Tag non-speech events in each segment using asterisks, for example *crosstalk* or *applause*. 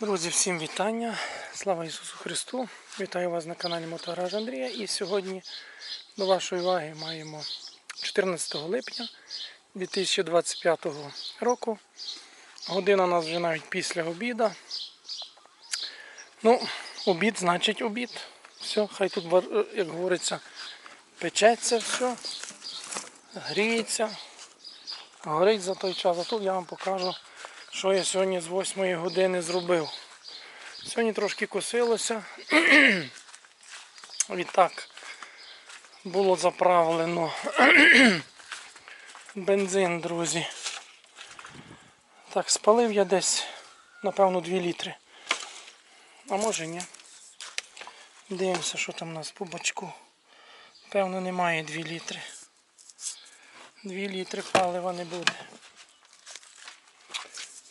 Друзі, всім вітання! Слава Ісусу Христу! Вітаю вас на каналі Мотогараж Андрія. І сьогодні до вашої уваги маємо 14 липня 2025 року. Година у нас вже навіть після обіда. Ну, обід значить обід. Все, хай тут, як говориться, печеться все, гріється, горить за той час. А тут я вам покажу, що я сьогодні з 8 години зробив. Сьогодні трошки косилося. *clears throat* Відтак було заправлено *clears throat* бензин, друзі. Так, спалив я десь, напевно, 2 літри. А може ні. Дивимося, що там у нас по бачку. Певно, немає 2 літри. 2 літри палива не буде.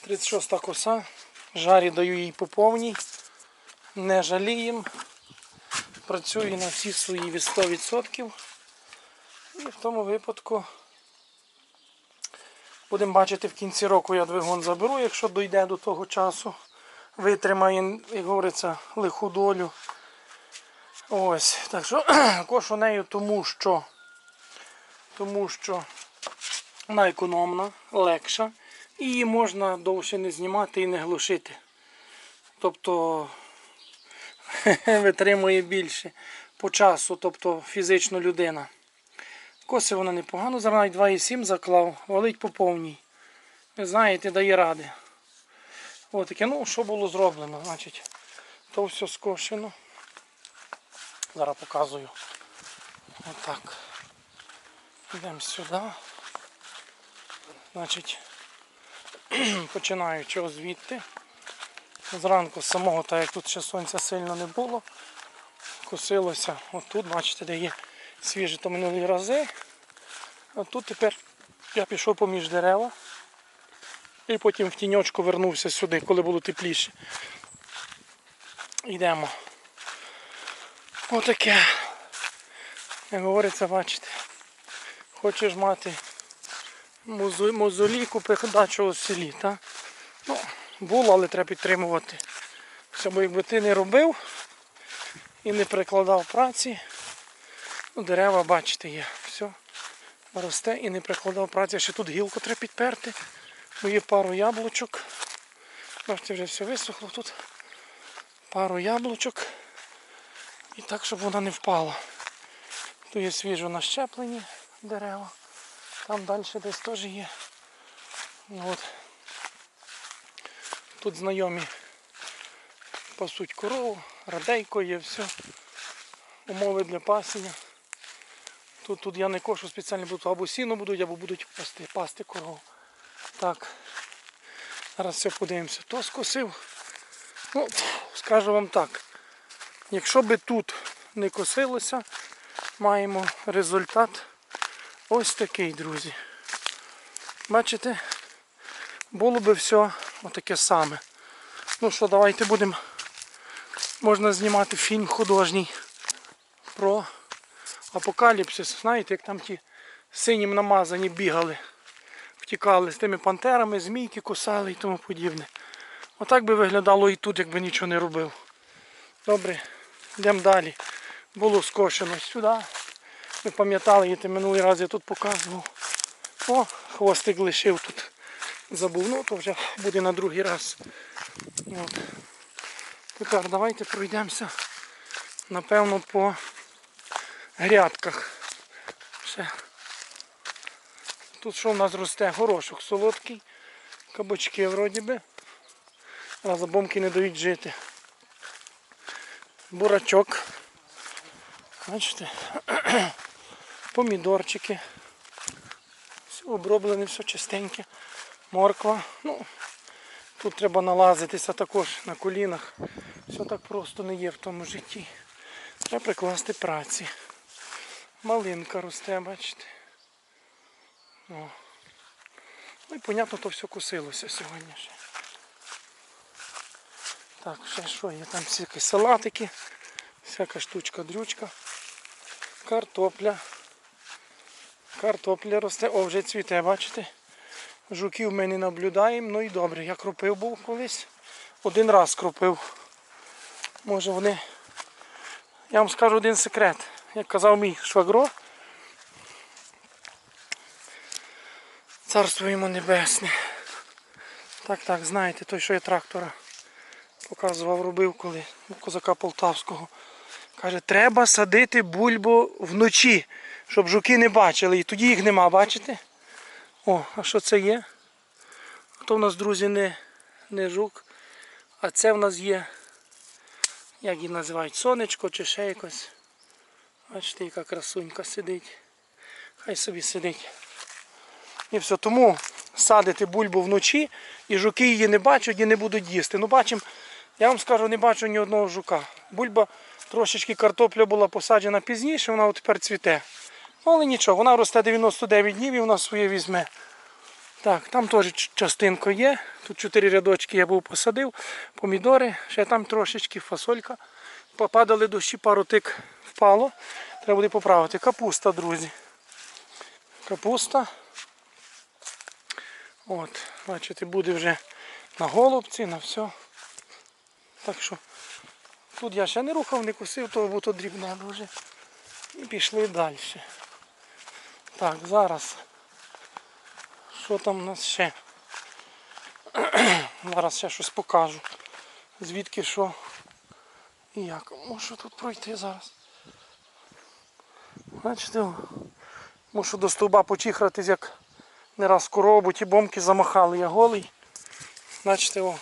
36 коса. Жарі даю їй по повній. Не жалієм. Працюю на всі свої від 100%. І в тому випадку будемо бачити в кінці року я двигун заберу, якщо дійде до того часу. Витримає, як говориться, лиху долю. Ось. Так що *clears throat* кошу нею тому що тому що вона економна, легша. І її можна довше не знімати і не глушити. Тобто *laughs* витримує більше по часу, тобто фізично людина. Коси вона непогано, зараз навіть 2,7 заклав, валить по повній. Ви знаєте, дає ради. Ось таке, ну що було зроблено, значить, то все скошено. Зараз показую. Отак. Йдемо сюди. Значить, *clears throat* починаючи звідти. Зранку самого, так як тут ще сонця сильно не було, косилося. От тут, бачите, де є свіжі то минулі рази. А тут тепер я пішов поміж дерева і потім в тіньочку вернувся сюди, коли було тепліше. Йдемо. Отаке. Як говориться, бачите. Хочеш мати мозолі купи дачу у селі. Та? Ну, було, але треба підтримувати. Все, бо якби ти не робив і не прикладав праці, ну, дерева, бачите, є. Все. Росте і не прикладав праці. Ще тут гілку треба підперти. Бо є пару яблучок. Бачите, вже все висохло тут. Пару яблучок. І так, щоб вона не впала. Тут є свіжо нащеплені дерева. Там далі десь теж є. Ну, От. Тут знайомі пасуть корову, радейко є, все. Умови для пасення. Тут, тут я не кошу спеціально, тут або сіно будуть, або будуть пасти, пасти корову. Так. Зараз все подивимося. То скосив. Ну, скажу вам так. Якщо би тут не косилося, маємо результат ось такий, друзі. Бачите? Було би все отаке саме. Ну що, давайте будемо. Можна знімати фільм художній про апокаліпсис. Знаєте, як там ті синім намазані бігали, втікали з тими пантерами, змійки кусали і тому подібне. Отак би виглядало і тут, якби нічого не робив. Добре, йдемо далі. Було скошено сюди. Ви пам'ятали, я минулий раз я тут показував. О, хвостик лишив тут. Забув, ну то вже буде на другий раз. От. Тепер давайте пройдемося, напевно, по грядках. Ще. Тут що в нас росте? Горошок солодкий, кабачки вроді би. А забомки не дають жити. Бурачок. Бачите? Помідорчики. Все оброблене, все чистеньке. Морква. Ну, тут треба налазитися також на колінах. Все так просто не є в тому житті. Треба прикласти праці. Малинка росте, бачите. О. Ну і понятно, то все косилося сьогодні ще. Так, ще що є? Там всякі салатики, всяка штучка-дрючка, картопля. Картопля росте, о, вже цвіте, бачите? Жуків ми не наблюдаємо, ну і добре. Я кропив був колись, один раз кропив. Може вони. Я вам скажу один секрет. Як казав мій швагро. Царство йому небесне. Так, так, знаєте, той, що я трактора показував, робив коли козака Полтавського. Каже, треба садити бульбу вночі, щоб жуки не бачили. І тоді їх нема, бачите? О, а що це є? То в нас, друзі, не, не жук, а це в нас є, як її називають, сонечко чи ще якось. Бачите, яка красунька сидить. Хай собі сидить. І все. Тому садити бульбу вночі, і жуки її не бачать і не будуть їсти. Ну бачимо, я вам скажу, не бачу ні одного жука. Бульба трошечки картопля була посаджена пізніше, вона от тепер цвіте. Ну, але нічого, вона росте 99 днів і вона своє візьме. Так, там теж частинка є. Тут чотири рядочки я був посадив, помідори, ще там трошечки фасолька. Попадали дощі, пару тик впало. Треба буде поправити. Капуста, друзі. Капуста. От, бачите, буде вже на голубці, на все. Так що тут я ще не рухав, не кусив, то бо то дрібне дуже. І пішли далі. Так, зараз. Що там у нас ще? *clears throat* Зараз ще щось покажу. Звідки що і як. Мушу тут пройти зараз. Бачите, мушу до стовба почіхратись, як не раз корову, ті бомки замахали, я голий. Бачите, о.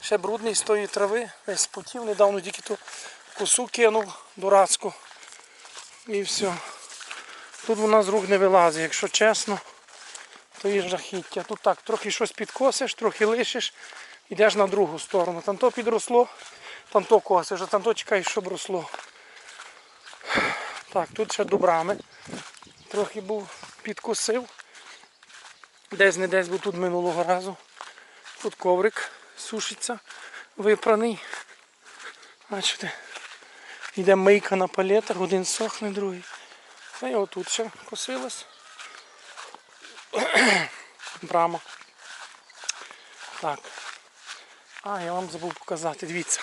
Ще брудний з тої трави, весь спотів, недавно тільки ту косу кинув дурацьку. І все. Тут вона з рук не вилазить, якщо чесно, то і жахіття. Тут так, трохи щось підкосиш, трохи лишиш, йдеш на другу сторону. Там то підросло, там то косиш, а там то чекаєш, щоб росло. Так, тут ще добрами. Трохи був підкосив. Десь не десь, бо тут минулого разу. Тут коврик сушиться, випраний. Бачите, йде мийка на палетах, один сохне, другий. Та й отут ще косилось. *clears throat* Брама. Так. А, я вам забув показати, дивіться.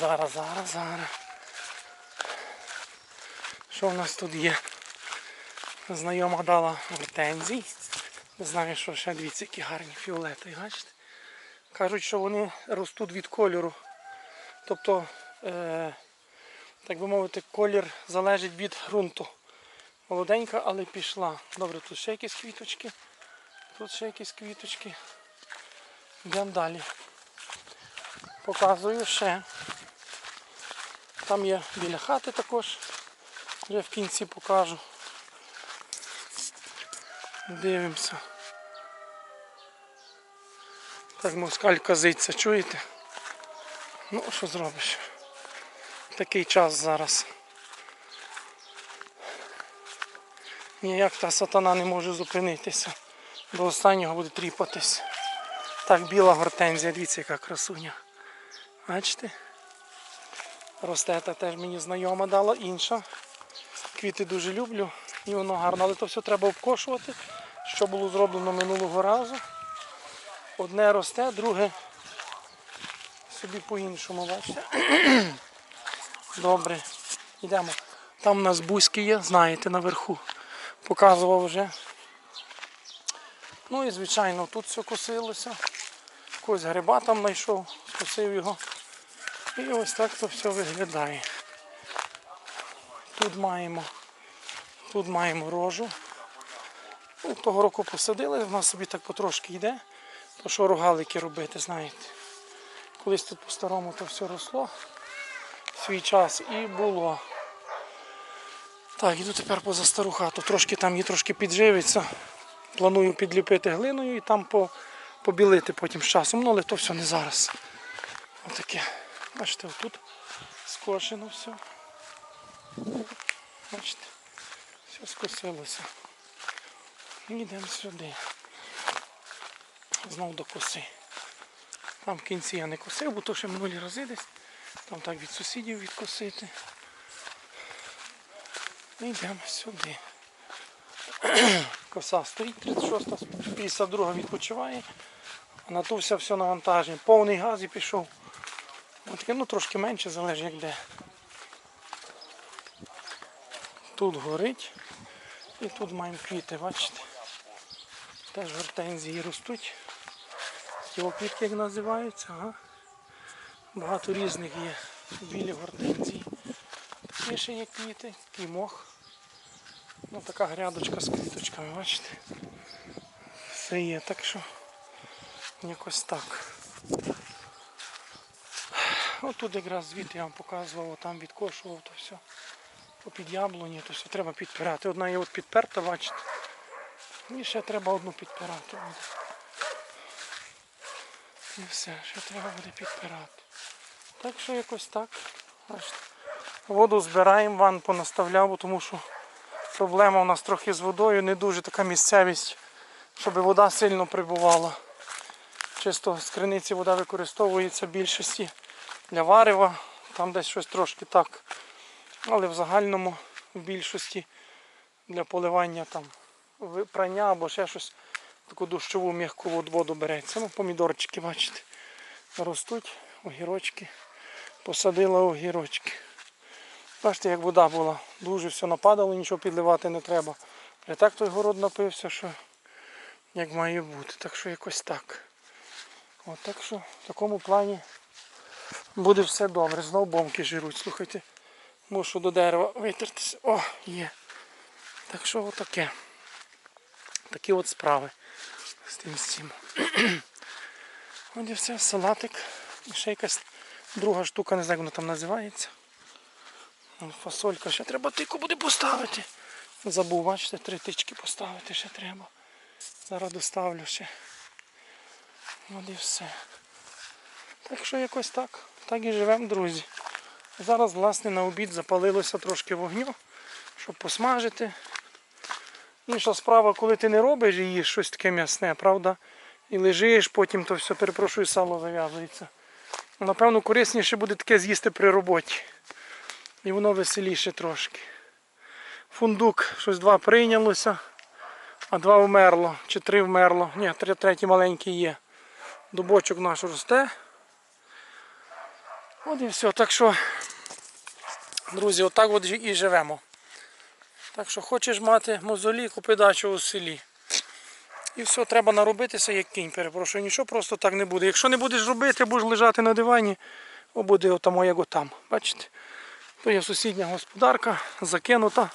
Зараз, зараз, зараз. Що в нас тут є? Знайома дала гортензій. Не знаю, що ще дивіться, які гарні фіолетові, бачите? Кажуть, що вони ростуть від кольору. Тобто, е, так би мовити, колір залежить від ґрунту. Молоденька, але пішла. Добре, тут ще якісь квіточки. Тут ще якісь квіточки. Йдемо далі. Показую ще. Там є біля хати також. Вже в кінці покажу. Дивимося. Так москаль казиться, чуєте? Ну, що зробиш? Такий час зараз. Ніяк та сатана не може зупинитися. До останнього буде тріпатись. Так, біла гортензія, дивіться, яка красуня. Бачите? Росте та теж мені знайома дала інша. Квіти дуже люблю і воно гарно, але то все треба обкошувати, що було зроблено минулого разу. Одне росте, друге собі по-іншому, бачите. Добре, йдемо. Там у нас бузьки є, знаєте, наверху. Показував вже. Ну і звичайно тут все косилося. Якогось гриба там знайшов, скосив його. І ось так то все виглядає. Тут маємо, тут маємо рожу. Ну, того року посадили, вона собі так потрошки йде. То що рогалики робити, знаєте. Колись тут по-старому то все росло в свій час і було. Так, іду тепер поза стару хату. Трошки там її трошки підживиться. Планую підліпити глиною і там по, побілити потім з часом. Ну, але то все не зараз. Отаке. Бачите, отут скошено все. Бачите, все скосилося. Йдемо сюди. Знову до коси. Там в кінці я не косив, бо то ще минулі рази десь. Там так від сусідів відкосити. І йдемо сюди. Коса стоїть 36, 52 відпочиває, А на то все навантаження. Повний газ і пішов. Таке, ну трошки менше, залежить як де. Тут горить. І тут маємо квіти, бачите. Теж гортензії ростуть. Кілоквітки як називаються, ага. Багато різних є. Білі гортензії. Такі ще є квіти, такий мох. Ну така грядочка з квіточками, бачите. Все є, так що якось так. Отут якраз звідти я вам показував, там відкошував то все. Попід яблуні, то все треба підпирати. Одна є от підперта, бачите. І ще треба одну підпирати. І все, ще треба буде підпирати. Так що якось так. Воду збираємо, ван понаставляв, тому що проблема у нас трохи з водою, не дуже така місцевість, щоб вода сильно прибувала. Чисто з криниці вода використовується в більшості для варива, там десь щось трошки так. Але в загальному в більшості для поливання там прання або ще щось таку дощову м'яку вод- воду береться. Ну, помідорчики, бачите, ростуть, огірочки. Посадила огірочки. Бачите, як вода була. Дуже все нападало, нічого підливати не треба. І так той город напився, що як має бути. Так що якось так. От так що в такому плані буде все добре. Знов бомки жируть. Слухайте, мушу до дерева витертися. О, є. Так що отаке. Такі от справи з тим з цим. *clears throat* От і все, салатик. І ще якась друга штука, не знаю, як вона там називається. Фасолька ще треба тику буде поставити. Забув, бачите, три тички поставити ще треба. Зараз доставлю ще. От і все. Так що якось так. Так і живемо, друзі. Зараз, власне, на обід запалилося трошки вогню, щоб посмажити. Інша справа, коли ти не робиш їш щось таке м'ясне, правда? І лежиш, потім то все, перепрошую, сало зав'язується. Напевно, корисніше буде таке з'їсти при роботі. І воно веселіше трошки. Фундук, щось два прийнялося, а два вмерло, чи три вмерло. Ні, третій маленький є. Дубочок наш росте. От і все. Так що, друзі, отак от і живемо. Так що хочеш мати мозолі, купи дачу у селі. І все, треба наробитися як кінь, перепрошую, нічого просто так не буде. Якщо не будеш робити, будеш лежати на дивані, о буде отамо, як отам. Бачите? То є сусідня господарка, закинута.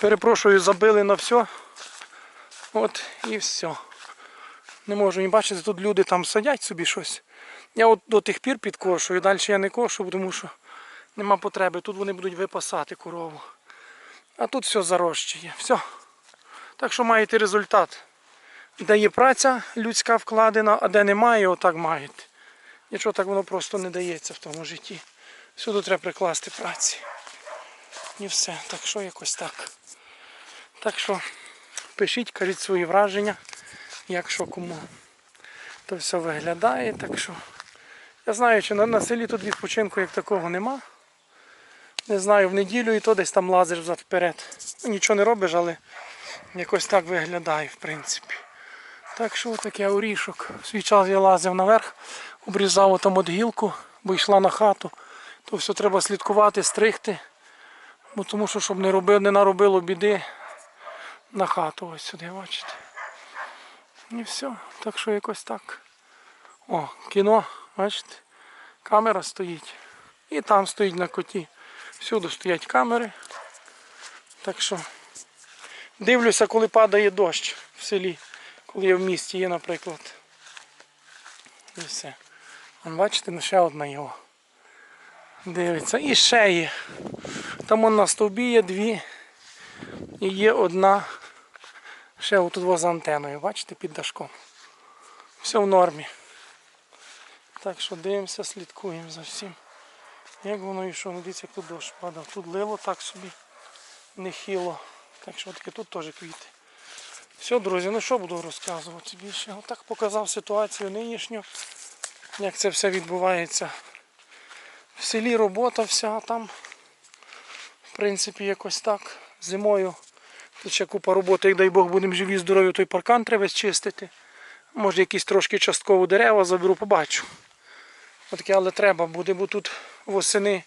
Перепрошую, забили на все. От і все. Не можу ні бачити, тут люди там садять собі щось. Я от до тих пір підкошую, далі я не кошу, тому що нема потреби. Тут вони будуть випасати корову. А тут все зарощує. Все. Так що маєте результат. Де є праця людська вкладена, а де немає, отак маєте. Нічого так воно просто не дається в тому житті. Всюди треба прикласти праці. І все. Так що якось так. Так що пишіть, кажіть свої враження, як що кому. То все виглядає. Так що я знаю, що на, на селі тут відпочинку як такого нема. Не знаю, в неділю і то десь там лазиш взад вперед. Нічого не робиш, але якось так виглядає, в принципі. Так що таке орішок. В свій час я лазив наверх, обрізав там от гілку, бо йшла на хату. То все треба слідкувати, стригти. Бо тому що, щоб не, робив, не наробило біди на хату ось сюди, бачите. І все. Так що якось так. О, кіно, бачите, камера стоїть. І там стоїть на коті. Всюди стоять камери. Так що дивлюся, коли падає дощ в селі, коли я в місті є, наприклад. І все. Вон, бачите, ну, ще одна його. Дивиться. І ще є. Там он на стовбі є дві. І є одна. Ще отут за антеною, бачите, під дашком. Все в нормі. Так що дивимося, слідкуємо за всім. Як воно йшло, ну дивіться, як тут дощ падав. Тут лило так собі нехило. Так що таке тут теж квіти. Все, друзі, ну що буду розказувати більше. Отак показав ситуацію нинішню, як це все відбувається. В селі робота вся, там, в принципі, якось так. Зимою тут ще купа роботи, як дай Бог будемо живі, здорові, той паркан треба чистити. Може якісь трошки частково дерева заберу, побачу. Отаке, але треба буде, бо тут восени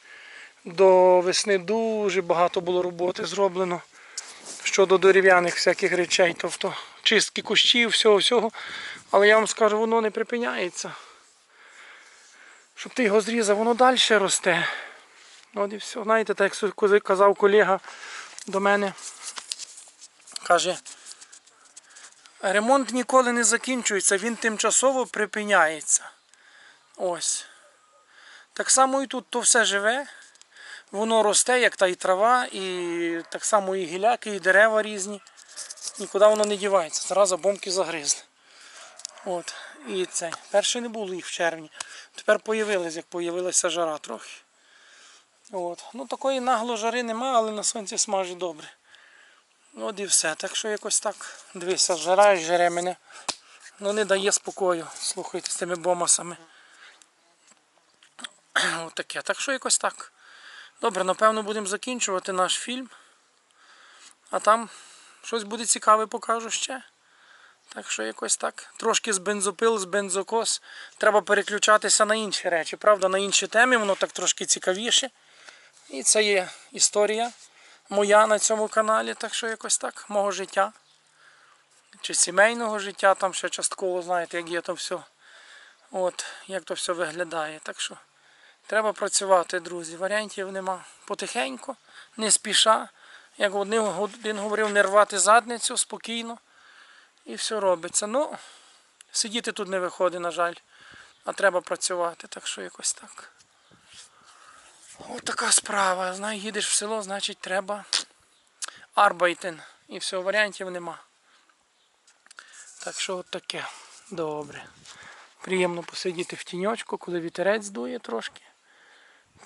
до весни дуже багато було роботи зроблено щодо дерев'яних всяких речей, тобто чистки кущів, всього, всього. Але я вам скажу, воно не припиняється. Щоб ти його зрізав, воно далі росте. От і все. Знаєте, так як казав колега до мене, каже, ремонт ніколи не закінчується, він тимчасово припиняється. Ось. Так само і тут то все живе, воно росте, як та і трава, і так само і гіляки, і дерева різні. Нікуди воно не дівається. Зразу бомки загризли. От. І це. Перше не було їх в червні. Тепер появились, як появилася жара трохи. От. Ну такої нагло жари нема, але на сонці смажить добре. От і все. Так що якось так. Дивися, жара і жаре мене. Ну не дає спокою. Слухайте з тими бомасами. От таке. Так що якось так. Добре, напевно, будемо закінчувати наш фільм. А там щось буде цікаве, покажу ще. Так що якось так. Трошки з бензопил, з бензокос. Треба переключатися на інші речі. Правда, на інші теми, воно так трошки цікавіше. І це є історія моя на цьому каналі. Так що якось так, мого життя. Чи сімейного життя, там ще частково, знаєте, як є то все. От, як то все виглядає. Так що треба працювати, друзі. Варіантів нема. Потихеньку, не спіша. Як один, говорив, не рвати задницю спокійно. І все робиться. Ну, сидіти тут не виходить, на жаль. А треба працювати, так що якось так. Ось така справа. Знаю, їдеш в село, значить треба арбайтен. І все, варіантів нема. Так що от таке. Добре. Приємно посидіти в тіньочку, коли вітерець дує трошки.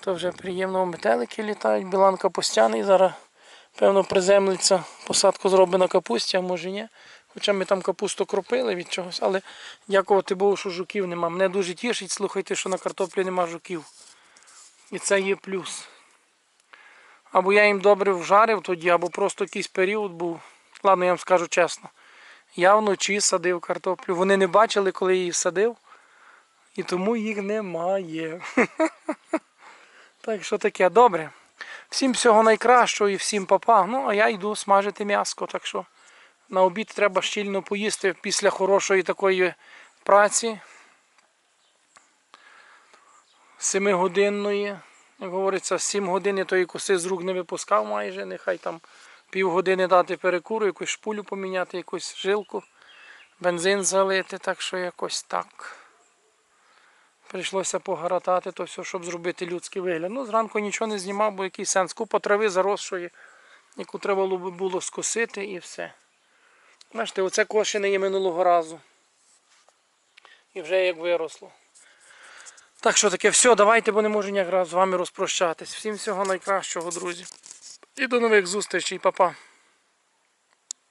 То вже приємно метелики літають, біланка постяний. Зараз, певно, приземлиться, посадку зробить на капусті, а може ні. Хоча ми там капусту кропили від чогось, але дякувати Богу, що жуків нема. Мене дуже тішить, слухайте, що на картоплі нема жуків. І це є плюс. Або я їм добре вжарив тоді, або просто якийсь період був. Ладно, я вам скажу чесно. Я вночі садив картоплю. Вони не бачили, коли я її садив. І тому їх немає. *laughs* Так що таке, добре. Всім всього найкращого і всім папа. Ну, а я йду смажити м'яско. Так що на обід треба щільно поїсти після хорошої такої праці. Семигодинної. Як говориться, 7 годин я тої коси з рук не випускав майже. Нехай там півгодини дати перекуру, якусь шпулю поміняти, якусь жилку, бензин залити, так що якось так. Прийшлося погоратати то все, щоб зробити людський вигляд. Ну, зранку нічого не знімав, бо який сенс. Купа трави заросшої, яку треба було скосити і все. Бачите, оце кошене є минулого разу. І вже як виросло. Так що таке, все, давайте, бо не можу ніяк з вами розпрощатись. Всім всього найкращого, друзі. І до нових зустрічей, па-па.